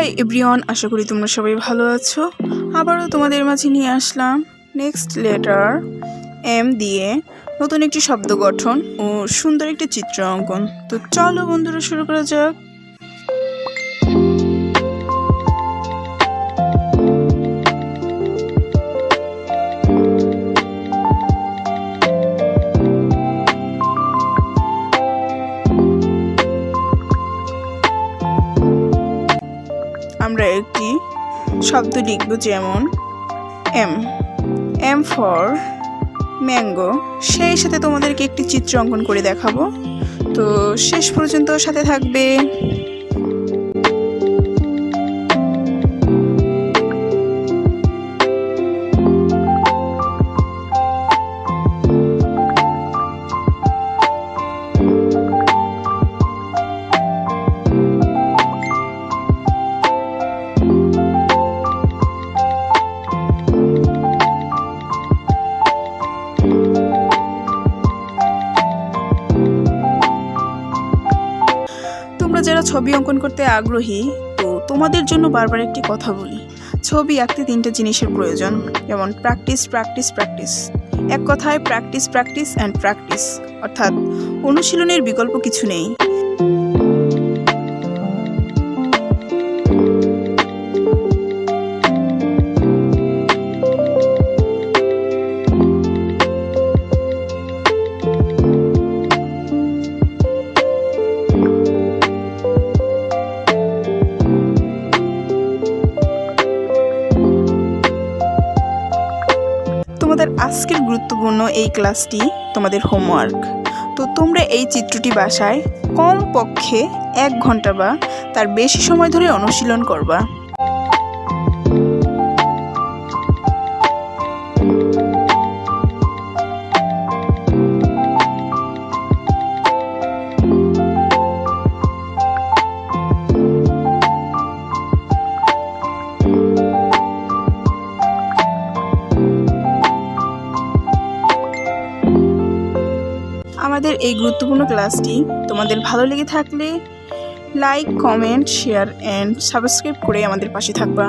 Hi everyone, আশা করি তোমরা সবাই ভালো আছো। আবারও তোমাদের মাঝে নিয়ে আসলাম নেক্সট লেটার এম দিয়ে নতুন একটি শব্দ গঠন ও সুন্দর একটি চিত্র অঙ্কন। তো চলো বন্ধুরা শুরু করা যাক। আমরা একটি শব্দ লিখব যেমন এম এম ফর ম্যাঙ্গো সেই সাথে তোমাদেরকে একটি চিত্র অঙ্কন করে দেখাবো। তো শেষ পর্যন্ত সাথে থাকবে তোমরা যারা ছবি অঙ্কন করতে আগ্রহী, তো তোমাদের জন্য বারবার একটি কথা বলি। ছবি আঁকতে তিনটে জিনিসের প্রয়োজন, যেমন প্র্যাকটিস প্র্যাকটিস প্র্যাকটিস এক কথায় প্র্যাকটিস প্র্যাকটিস অ্যান্ড প্র্যাকটিস অর্থাৎ অনুশীলনের বিকল্প কিছু নেই। তোমাদের আজকের গুরুত্বপূর্ণ এই ক্লাসটি তোমাদের হোমওয়ার্ক তো তোমরা এই চিত্রটি বাসায় কম পক্ষে এক ঘণ্টা বা তার বেশি সময় ধরে অনুশীলন করবা। আমাদের এই গুরুত্বপূর্ণ ক্লাসটি তোমাদের ভালো লেগে থাকলে like comment share and subscribe করে আমাদের পাশে থাকবা।